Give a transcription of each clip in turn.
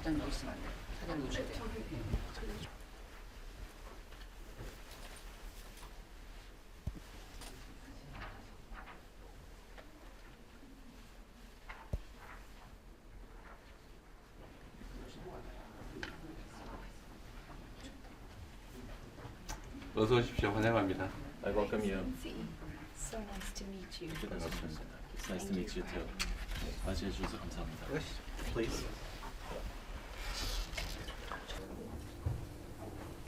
과장님 있으면 안 돼. 사장님 오셔야 돼. 어서 오십시오. 환영합니다. I welcome you. So nice to meet you. It's nice to meet you too. 맞이해 주셔서 감사합니다. Please.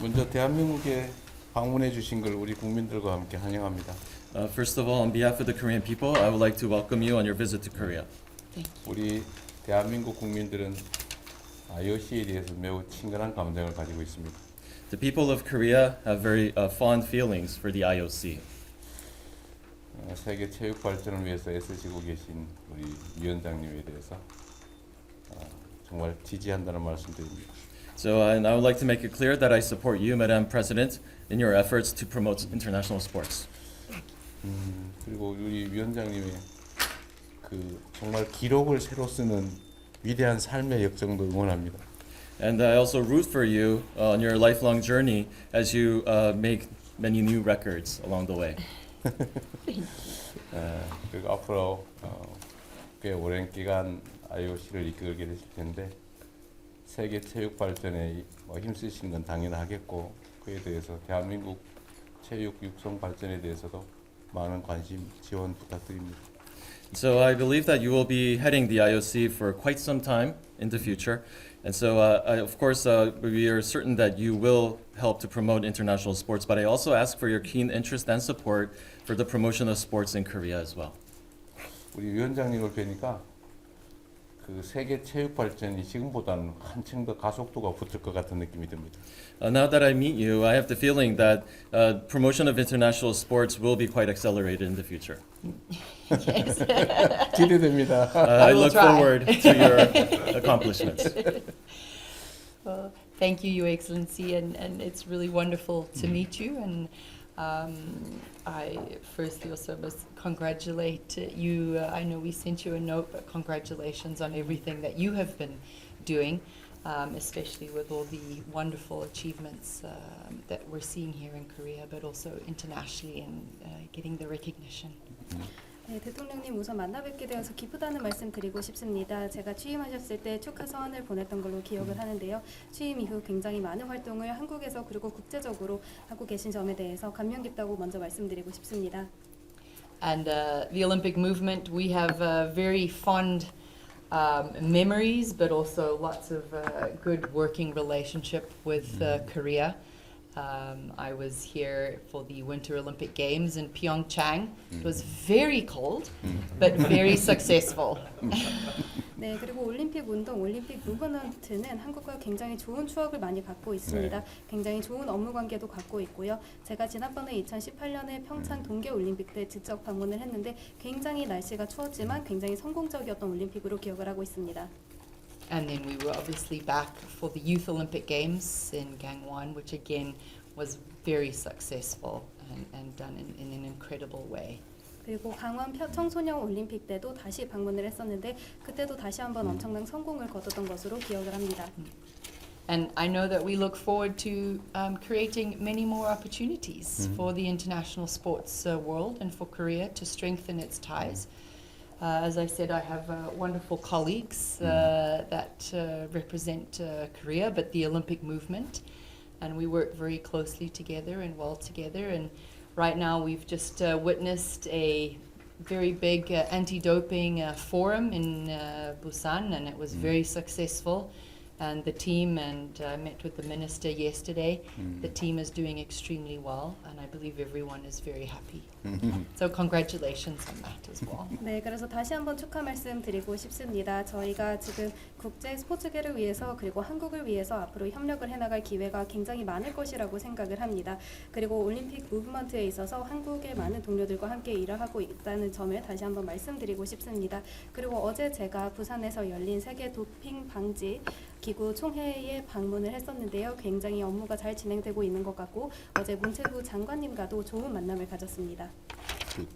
먼저 대한민국에 방문해 주신 걸 우리 국민들과 함께 환영합니다. Uh, first of all, on behalf of the Korean people, I would like to welcome you on your visit to Korea. 우리 대한민국 국민들은 IOC에 대해서 매우 친근한 감정을 가지고 있습니다. The people of Korea have very uh, fond feelings for the IOC. 어, 세계 체육 발전을 위해서 애쓰시고 계신 우리 위원장님에 대해서 어, 정말 지지한다는 말씀드립니다. So, and I would like to make it clear that I support you, Madam President, in your efforts to promote international sports. 음, 그리고 우리 위원장님의 그 정말 기록을 새로 쓰는 위대한 삶의 역정도 응원합니다. And I also root for you uh, on your lifelong journey as you uh, make many new records along the way. 에, 그리고 앞으로 어, 꽤 오랜 기간 IOC를 이끌게 되실 텐데 세계 체육 발전에 이- 뭐 힘쓰신 건 당연하겠고 그에 대해서 대한민국 체육 육성 발전에 대해서도 많은 관심 지원 부탁드립니다. So I believe that you will be heading the IOC for quite some time in the future. And so, uh, I, of course, uh, we are certain that you will help to promote international sports, but I also ask for your keen interest and support for the promotion of sports in Korea as well. 우리 위원장님을 뵈니까 그 세계 체육 발전이 지금보다는 한층 더 가속도가 붙을 것 같은 느낌이 듭니다. Uh, now that I meet you, I have the feeling that uh, promotion of international sports will be quite accelerated in the future. Yes. 기대됩니다. Uh, I will look try. forward to your accomplishments. Well, thank you, Your Excellency, and, and it's really wonderful to Mm. meet you. And um, I firstly also must congratulate you. Uh, I know we sent you a note, but congratulations on everything that you have been doing, um, especially with all the wonderful achievements um, that we're seeing here in Korea, but also internationally and uh, getting the recognition. 네, 대통령님 우선 만나 뵙게 되어서 기쁘다는 말씀 드리고 싶습니다. 제가 취임하셨을 때 축하 서한을 보냈던 걸로 기억을 하는데요. 취임 이후 굉장히 많은 활동을 한국에서 그리고 국제적으로 하고 계신 점에 대해서 감명 깊다고 먼저 말씀드리고 싶습니다. And uh, the Olympic movement, we have uh, very fond um, memories, but also lots of uh, good working relationship with uh, Korea. Um, I was here for the Winter Olympic Games in Pyeongchang. It was very cold, but very successful. 네, 그리고 올림픽 운동, 올림픽 무브먼트는 한국과 굉장히 좋은 추억을 많이 갖고 있습니다. 굉장히 좋은 업무 관계도 갖고 있고요. 제가 지난번에 2018년에 평창 동계 올림픽 때 직접 방문을 했는데 굉장히 날씨가 추웠지만 굉장히 성공적이었던 올림픽으로 기억을 하고 있습니다. And then we were obviously back for the Youth Olympic Games in Gangwon, which again was very successful and, and done in, in an incredible way. 그리고 강원 펴- 청소년 올림픽 때도 다시 방문을 했었는데 그때도 다시 한번 엄청난 성공을 거뒀던 것으로 기억을 합니다. And I know that we look forward to um, creating many more opportunities for the international sports uh, world and for Korea to strengthen its ties. Uh, as I said, I have uh, wonderful colleagues uh, that uh, represent uh, Korea, but the Olympic movement, and we work very closely together and well together. And right now, we've just uh, witnessed a very big uh, anti-doping uh, forum in uh, Busan, and it was very successful and the team, and I met with the minister yesterday. Mm. The team is doing extremely well, and I believe everyone is very happy. so congratulations on that as well. 네, 그래서 다시 한번 축하 말씀 드리고 싶습니다. 저희가 지금 국제 스포츠계를 위해서 그리고 한국을 위해서 앞으로 협력을 해나갈 기회가 굉장히 많을 것이라고 생각을 합니다. 그리고 올림픽 무브먼트에 있어서 한국의 많은 동료들과 함께 일을 하고 있다는 점을 다시 한번 말씀드리고 싶습니다. 그리고 어제 제가 부산에서 열린 세계 도핑 방지 기구 총회에 방문을 했었는데요. 굉장히 업무가 잘 진행되고 있는 것 같고 어제 문체부 장관님과도 좋은 만남을 가졌습니다. 그